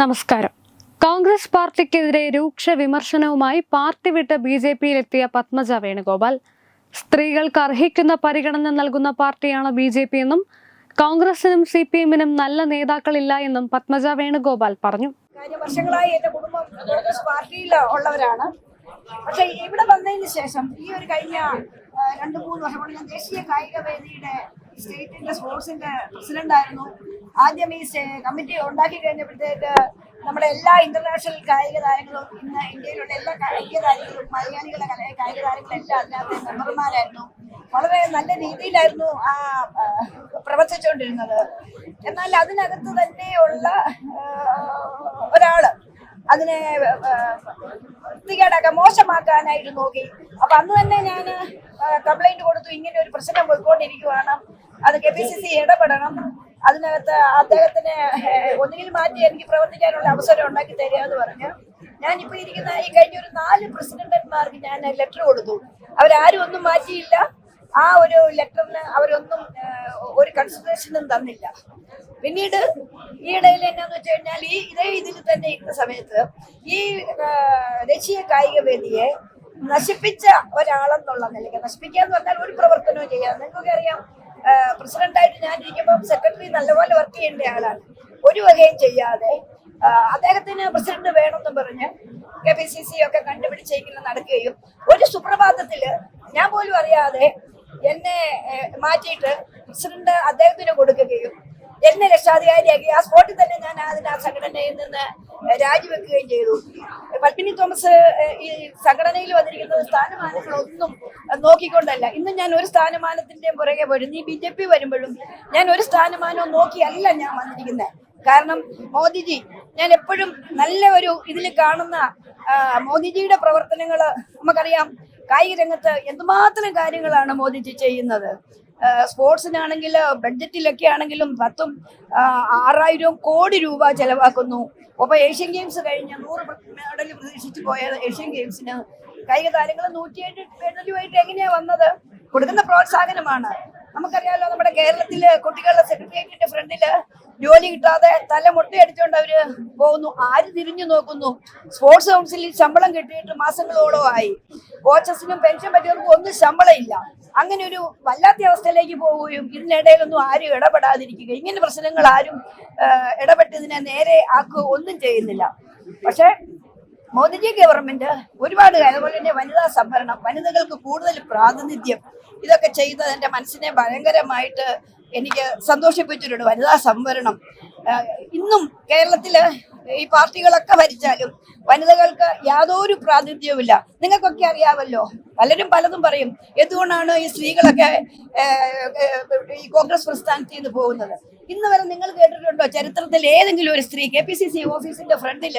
നമസ്കാരം. കോൺഗ്രസ് പാർട്ടിക്കെതിരെ രൂക്ഷ വിമർശനവുമായി പാർട്ടി വിട്ട് ബി ജെ പിയിലെത്തിയ പത്മജ വേണുഗോപാൽ. സ്ത്രീകൾക്ക് അർഹിക്കുന്ന പരിഗണന നൽകുന്ന പാർട്ടിയാണ് ബി ജെ പി എന്നും കോൺഗ്രസിനും സി പി എമ്മിനും നല്ല നേതാക്കളില്ല എന്നും പത്മജ വേണുഗോപാൽ പറഞ്ഞു. വർഷങ്ങളായി എന്റെ കുടുംബം കോൺഗ്രസ് പാർട്ടിയിൽ ഉള്ളവരാണ്. പക്ഷെ ഇവിടെ വന്നതിന് ശേഷം ഈ ഒരു കഴിഞ്ഞ രണ്ട് മൂന്ന് വർഷം കൊണ്ട് ഞാൻ ദേശീയ കായിക വേദിയുടെ സ്റ്റേറ്റിന്റെ സ്പോർട്സിന്റെ പ്രസിഡന്റ് ആയിരുന്നു ആദ്യം ഈ കമ്മിറ്റി ഉണ്ടാക്കി കഴിഞ്ഞപ്പോഴത്തേക്ക് നമ്മുടെ എല്ലാ ഇന്റർനാഷണൽ കായിക താരങ്ങളും ഇന്ന് ഇന്ത്യയിലുള്ള എല്ലാ കായിക താരങ്ങളും മലയാളികളെ കായിക താരങ്ങളും എല്ലാം അതിനകത്ത് മെമ്പർമാരായിരുന്നു. വളരെ നല്ല രീതിയിലായിരുന്നു ആ പ്രവർത്തിച്ചുകൊണ്ടിരുന്നത്. എന്നാൽ അതിനകത്ത് തന്നെയുള്ള ഒരാൾ അതിനെ വൃത്തികേടൊക്കെ മോശമാക്കാനായിട്ട് നോക്കി. അപ്പൊ അന്ന് തന്നെ ഞാൻ കംപ്ലൈന്റ് കൊടുത്തു. ഇങ്ങനെ ഒരു പ്രശ്നം പോയിക്കൊണ്ടിരിക്കുവാണ്. അത് കെ പി സി സി ഇടപെടണം. അതിനകത്ത് അദ്ദേഹത്തിന് ഒന്നുകിൽ മാറ്റി എനിക്ക് പ്രവർത്തിക്കാനുള്ള അവസരം ഉണ്ടാക്കി തരിക എന്ന് പറഞ്ഞ് ഞാനിപ്പോ ഇരിക്കുന്ന ഈ കഴിഞ്ഞ ഒരു നാല് പ്രസിഡന്റന്മാർക്ക് ഞാൻ ലെറ്റർ കൊടുത്തു. അവരാരും ഒന്നും മാറ്റിയില്ല. ആ ഒരു ലെറ്ററിന് അവരൊന്നും ഒരു കൺസിഡറേഷനും തന്നില്ല. പിന്നീട് ഈ ഇടയിൽ എന്നാന്ന് വെച്ച് കഴിഞ്ഞാൽ ഈ ഇതേ ഇതിൽ തന്നെ ഇരുന്ന സമയത്ത് ഈ ദേശീയ കായിക വേദിയെ നശിപ്പിച്ച ഒരാളെന്നുള്ള നിലയ്ക്ക് നശിപ്പിക്കുക എന്ന് പറഞ്ഞാൽ ഒരു പ്രവർത്തനവും ചെയ്യാം നിങ്ങൾക്കൊക്കെ അറിയാം പ്രസിഡന്റായിട്ട് ഞാൻ ഇരിക്കുമ്പോൾ സെക്രട്ടറി നല്ലപോലെ വർക്ക് ചെയ്യേണ്ട ആളാണ്. ഒരു വകയും ചെയ്യാതെ അദ്ദേഹത്തിന് പ്രസിഡന്റ് വേണമെന്നും പറഞ്ഞ് കെ പി സി സി ഒക്കെ കണ്ടുപിടിച്ച് ഇങ്ങനെ നടക്കുകയും ഒരു സുപ്രഭാതത്തിൽ ഞാൻ പോലും അറിയാതെ എന്നെ മാറ്റിയിട്ട് പ്രസിഡന്റ് അദ്ദേഹത്തിന് കൊടുക്കുകയും എന്നെ രക്ഷാധികാരിയാക്കി. ആ സ്പോട്ടിൽ തന്നെ ഞാൻ അതിന് ആ സംഘടനയിൽ നിന്ന് രാജിവെക്കുകയും ചെയ്തു. പത്മിനി തോമസ് ഈ സംഘടനയിൽ വന്നിരിക്കുന്നത് സ്ഥാനമാനങ്ങളൊന്നും നോക്കിക്കൊണ്ടല്ല. ഇന്ന് ഞാൻ ഒരു സ്ഥാനമാനത്തിന്റെയും പുറകെ വരും ഈ ബി ജെ പി വരുമ്പോഴും ഞാൻ ഒരു സ്ഥാനമാനവും നോക്കിയല്ല ഞാൻ വന്നിരിക്കുന്നത് കാരണം മോദിജി ഞാൻ എപ്പോഴും നല്ല ഒരു ഇതിൽ കാണുന്ന മോദിജിയുടെ പ്രവർത്തനങ്ങൾ നമുക്കറിയാം. കായിക രംഗത്ത് എന്തുമാത്രം കാര്യങ്ങളാണ് മോദിജി ചെയ്യുന്നത്. സ്പോർട്സിനാണെങ്കിൽ ബഡ്ജറ്റിലൊക്കെ ആണെങ്കിലും പത്തും ആറായിരം കോടി രൂപ ചെലവാക്കുന്നു. അപ്പൊ ഏഷ്യൻ ഗെയിംസ് കഴിഞ്ഞ നൂറ് മെഡൽ പ്രതീക്ഷിച്ച് പോയ ഏഷ്യൻ ഗെയിംസിന്. കായിക താരങ്ങൾ നൂറ്റിയേഴ് മെഡലുമായിട്ട് എങ്ങനെയാ വന്നത്? കൊടുക്കുന്ന പ്രോത്സാഹനമാണ്. നമുക്കറിയാലോ നമ്മുടെ കേരളത്തിൽ കുട്ടികളുടെ സെക്രട്ടേറിയറ്റിന്റെ ഫ്രണ്ടിൽ ജോലി കിട്ടാതെ തല മുട്ടയടിച്ചുകൊണ്ട് അവർ പോകുന്നു. ആര് തിരിഞ്ഞു നോക്കുന്നു? സ്പോർട്സ് കൗൺസിലിൽ ശമ്പളം കിട്ടിയിട്ട് മാസങ്ങളോളം ആയി. കോച്ചസിനും പെൻഷൻ പറ്റിയവർക്കും ഒന്നും ശമ്പളം ഇല്ല. അങ്ങനെ ഒരു വല്ലാത്ത അവസ്ഥയിലേക്ക് പോവുകയും ഇതിനിടയിലൊന്നും ആരും ഇടപെടാതിരിക്കുക ഇങ്ങനെ പ്രശ്നങ്ങൾ ആരും ഇടപെട്ടതിനെ നേരെ ആക്കുക ഒന്നും ചെയ്യുന്നില്ല. പക്ഷേ മോദിജി ഗവൺമെന്റ് ഒരുപാട് അതുപോലെ തന്നെ വനിതാ സംവരണം വനിതകൾക്ക് കൂടുതൽ പ്രാതിനിധ്യം ഇതൊക്കെ ചെയ്തത് എന്റെ മനസ്സിനെ ഭയങ്കരമായിട്ട് എനിക്ക് സന്തോഷിപ്പിച്ചിട്ടുണ്ട് വനിതാ സംവരണം. ഇന്നും കേരളത്തിൽ ഈ പാർട്ടികളൊക്കെ ഭരിച്ചാലും വനിതകൾക്ക് യാതൊരു പ്രാതിനിധ്യവുമില്ല. നിങ്ങൾക്കൊക്കെ അറിയാമല്ലോ. പലരും പലതും പറയും. എന്തുകൊണ്ടാണ് ഈ സ്ത്രീകളൊക്കെ ഈ കോൺഗ്രസ് പ്രസ്ഥാനത്തിൽ നിന്ന് പോകുന്നത്? ഇന്ന് വരെ നിങ്ങൾ കേട്ടിട്ടുണ്ടോ? ചരിത്രത്തിൽ ഏതെങ്കിലും ഒരു സ്ത്രീ കെ പി സി സി ഓഫീസിന്റെ ഫ്രണ്ടിൽ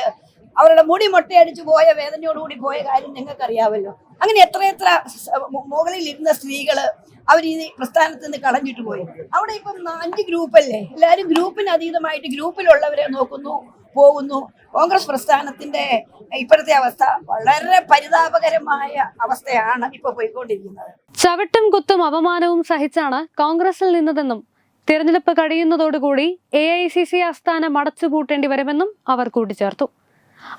അവരുടെ മുടി മുട്ടയടിച്ചു പോയ വേദനയോടുകൂടി പോയ കാര്യം നിങ്ങൾക്കറിയാമല്ലോ. അങ്ങനെ എത്രയെത്ര എത്ര മുകളിൽ ഇരുന്ന സ്ത്രീകൾ അവർ ഈ പ്രസ്ഥാനത്ത് നിന്ന് കളഞ്ഞിട്ട് പോയി. അവിടെ ഇപ്പം അഞ്ച് ഗ്രൂപ്പല്ലേ? എല്ലാവരും ഗ്രൂപ്പിന് അതീതമായിട്ട് ഗ്രൂപ്പിലുള്ളവരെ നോക്കുന്നു പോകുന്നു. കോൺഗ്രസ് പ്രസ്ഥാനത്തിന്റെ ഇപ്പോഴത്തെ അവസ്ഥ വളരെ പരിതാപകരമായ അവസ്ഥയാണ് ഇപ്പൊ പോയിക്കൊണ്ടിരിക്കുന്നത്. ചവിട്ടും കുത്തും അപമാനവും സഹിച്ചാണ് കോൺഗ്രസിൽ നിന്നതെന്നും തിരഞ്ഞെടുപ്പ് കഴിയുന്നതോടുകൂടി എ ഐ സി സി ആസ്ഥാനം അടച്ചുപൂട്ടേണ്ടി വരുമെന്നും അവർ കൂട്ടിച്ചേർത്തു.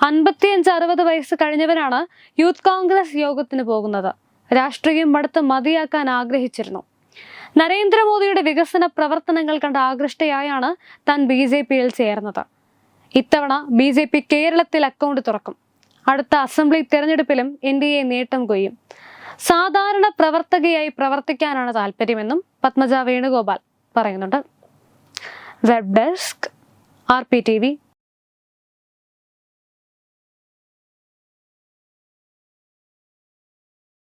അൻപത്തിയഞ്ച് അറുപത് വയസ്സ് കഴിഞ്ഞവരാണ് യൂത്ത് കോൺഗ്രസ് യോഗത്തിന് പോകുന്നത്. രാഷ്ട്രീയം മടുത്ത് മതിയാക്കാൻ ആഗ്രഹിച്ചിരുന്നു. നരേന്ദ്രമോദിയുടെ വികസന പ്രവർത്തനങ്ങൾ കണ്ട ആകൃഷ്ടയായാണ് താൻ ബി ജെ പിയിൽ ചേർന്നത്. ഇത്തവണ ബി ജെ പി കേരളത്തിൽ അക്കൗണ്ട് തുറക്കും. അടുത്ത അസംബ്ലി തിരഞ്ഞെടുപ്പിലും എൻ ഡി എ നേട്ടം കൊയ്യും. സാധാരണ പ്രവർത്തകയായി പ്രവർത്തിക്കാനാണ് താല്പര്യമെന്നും പത്മജ വേണുഗോപാൽ പറയുന്നുണ്ട്. Web desk R P T V